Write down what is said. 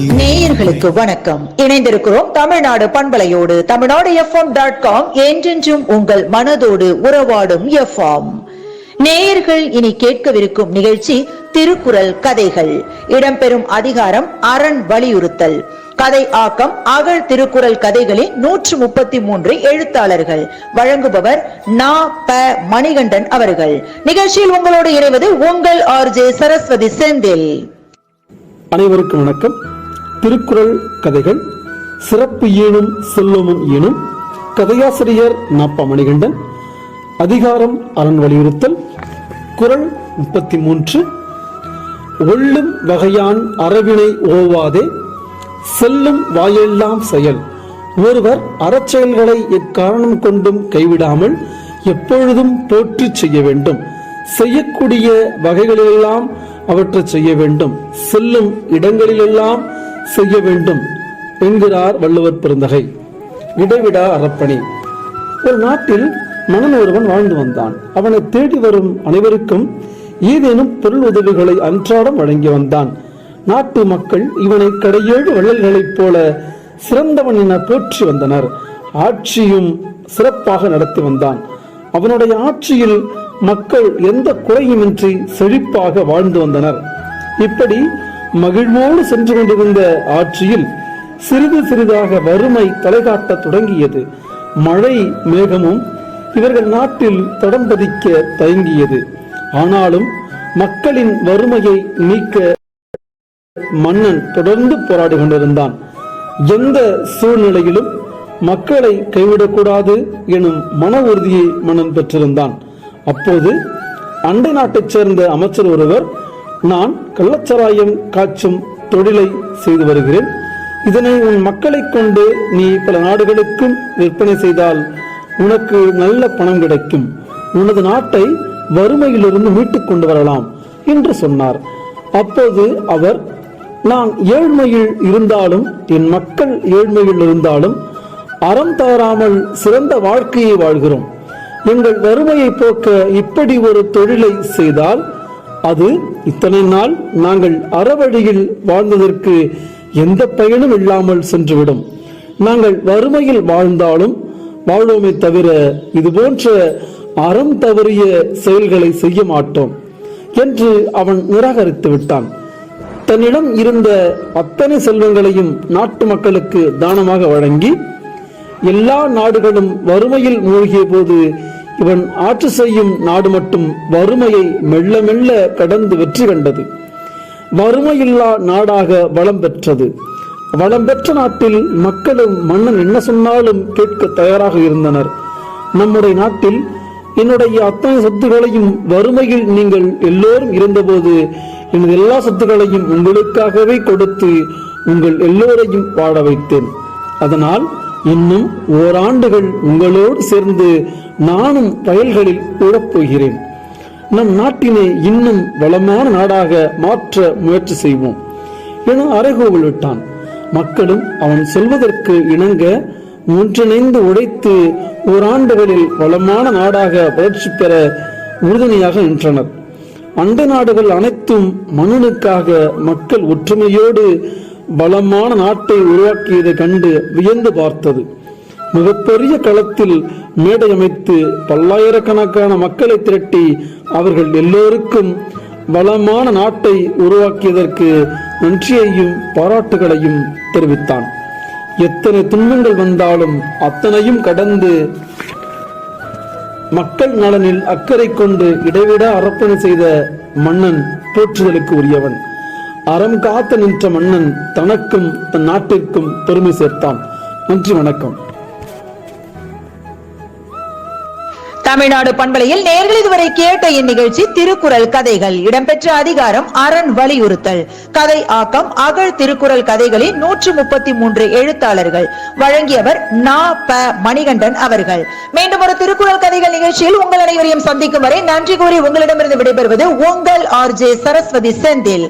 நேயர்களுக்கு வணக்கம். இணைந்திருக்கிறோம் தமிழ்நாடு பண்பலையோடு தமிழ்நாடு எஃப் டாட் காம் என்றென்றும் உங்கள் மனதோடு உறவாடும் எஃப் நேயர்கள் இனி கேட்கவிருக்கும் நிகழ்ச்சி திருக்குறள் கதைகள். இடம்பெறும் அதிகாரம் அரண் வலியுறுத்தல். கதை ஆக்கம் அகழ் திருக்குறள் கதைகளின் நூற்று முப்பத்தி மூன்று எழுத்தாளர்கள். வழங்குபவர் நா. ப. மணிகண்டன் அவர்கள். நிகழ்ச்சியில் உங்களோடு இணைவது உங்கள் ஆர்ஜே சரஸ்வதி செந்தில். அனைவருக்கும் வணக்கம். திருக்குறள் கதைகள் சிறப்பு ஏனும் செல்வமும் ஈணும் கதையாசிரியர் நாப்பா மணிகண்டன் அதிகாரம் அரண் வலியுறுத்தல் குறள் முப்பத்தி மூன்று ஒள்ளும் வகையான் அறவினை ஓவாதே செல்லும் வாயெல்லாம் செயல். ஒருவர் அறச்செயல்களை எக்காரணம் கொண்டும் கைவிடாமல் எப்பொழுதும் போற்றி செய்ய வேண்டும். செய்யக்கூடிய வகைகளிலெல்லாம் அவற்றை செய்ய வேண்டும். செல்லும் இடங்களிலெல்லாம் செய்ய வேண்டும். என்கிறார் வள்ளுவர் பெருந்தகை. இடைவிடா அறப்பணி. ஒரு நாட்டில் மன்னன் ஒருவன் வாழ்ந்து வந்தான். அவனை தேடி வரும் அனைவருக்கும் ஏதேனும் பொருள் உதவிகளை அன்றாடம் வழங்கி வந்தான். நாட்டு மக்கள் இவனை கடையேழு வள்ளல்களைப் போல சிறந்தவன் என போற்றி வந்தனர். ஆட்சியும் சிறப்பாக நடத்தி வந்தான். அவனுடைய ஆட்சியில் மக்கள் எந்த குறையுமின்றி செழிப்பாக வாழ்ந்து வந்தனர். இப்படி மகிழ்வோடு சென்று கொண்டிருந்த ஆட்சியில் சிறிது சிறிதாக வறுமை தலைகாட்ட தொடங்கியது. மழை மேகமும் இவர்கள் நாட்டில் தடம் பதிக்க தயங்கியது. ஆனாலும் மக்களின் வறுமையை நீக்க மன்னன் தொடர்ந்து போராடி கொண்டிருந்தான். எந்த சூழ்நிலையிலும் மக்களை கைவிடக்கூடாது எனும் மன உறுதியை மன்னன் பெற்றிருந்தான். அப்போது அண்டை நாட்டைச் சேர்ந்த அமைச்சர் ஒருவர் நான் கள்ளச்சாராயம் காய்ச்சும் தொழிலை செய்து வருகிறேன். இதனை உன் மக்களை கொண்டு நீ பல நாடுகளுக்கும் விற்பனை செய்தால் உனக்கு நல்ல பணம் கிடைக்கும். உனது நாட்டை வறுமையிலிருந்து மீட்டுக் கொண்டு வரலாம் என்று சொன்னார். அப்போது அவர் நான் ஏழ்மையில் இருந்தாலும் என் மக்கள் ஏழ்மையில் இருந்தாலும் அறம் தவறாமல் சிறந்த வாழ்க்கையை வாழ்கிறோம். எங்கள் வறுமையை போக்க இப்படி ஒரு தொழிலை செய்தால் அது இத்தனை நாள் நாங்கள் அறவழியில் வாழ்ந்ததற்கு எந்த பயனும் இல்லாமல் சென்றுவிடும். நாங்கள் வறுமையில் வாழ்ந்தாலும் வாழ்வோமே தவிர இது போன்ற அறம் தவறிய செயல்களை செய்ய மாட்டோம் என்று அவன் நிராகரித்து விட்டான். தன்னிடம் இருந்த அத்தனை செல்வங்களையும் நாட்டு மக்களுக்கு தானமாக வழங்கி எல்லா நாடுகளும் வறுமையில் மூழ்கிய போது இவன் ஆட்சி செய்யும் நாடு மட்டும் வறுமையை மெல்ல மெல்ல கடந்து வெற்றி கண்டது. வறுமையில்லா நாடாக வளம் பெற்றது. வளம் பெற்ற நாட்டில் மக்களும் மன்னன் என்ன சொன்னாலும் கேட்க தயாராக இருந்தனர். நம்முடைய நாட்டில் என்னுடைய அத்தனை சொத்துகளையும் வறுமையில் நீங்கள் எல்லோரும் இருந்தபோது எனது எல்லா சொத்துக்களையும் உங்களுக்காகவே கொடுத்து உங்கள் எல்லோரையும் வாழ வைத்தேன். அதனால் இன்னும் ஓராண்டுகள் உங்களோடு சேர்ந்து நானும் வயல்களில் உழப்போகிறேன் நம் நாட்டினை இன்னும் வளமான நாடாக மாற்ற முயற்சி செய்வோம் என அறைகூவல் விட்டான். மக்களும் அவன் சொல்வதற்கு இணங்க ஒன்றிணைந்து உழைத்து ஓராண்டுகளில் வளமான நாடாக வளர்ச்சி பெற உறுதுணையாக நின்றனர். அண்ட நாடுகள் அனைத்தும் மன்னனுக்காக மக்கள் ஒற்றுமையோடு பலமான நாட்டை உருவாக்கியதை கண்டு வியந்து பார்த்தது. மிகப்பெரிய களத்தில் மேடை அமைத்து பல்லாயிரக்கணக்கான மக்களை திரட்டி அவர்கள் எல்லோருக்கும் வளமான நாட்டை உருவாக்கியதற்கு நன்றியையும் பாராட்டுகளையும் தெரிவித்தான். எத்தனை துன்பங்கள் வந்தாலும் அத்தனையும் கடந்து மக்கள் நலனில் அக்கறை கொண்டு இடைவிட அர்ப்பணை செய்த மன்னன் போற்றுதலுக்கு உரியவன். அறம் காத்து நின்ற மன்னன் தனக்கும் தன் நாட்டிற்கும் பெருமை சேர்த்தான். நன்றி வணக்கம். தமிழ்நாடு பண்பலையில் நேர்கள் இதுவரை கேட்ட இந்நிகழ்ச்சி திருக்குறள் கதைகள். இடம்பெற்ற அதிகாரம் அரண் வலியுறுத்தல். கதை ஆக்கம் அகழ் திருக்குறள் கதைகளின் நூற்று முப்பத்தி மூன்று எழுத்தாளர்கள். வழங்கியவர் நா. ப. மணிகண்டன் அவர்கள். மீண்டும் ஒரு திருக்குறள் கதைகள் நிகழ்ச்சியில் உங்கள் அனைவரையும் சந்திக்கும் வரை நன்றி கூறி உங்களிடமிருந்து விடைபெறுவது உங்கள் ஆர்ஜே சரஸ்வதி செந்தில்.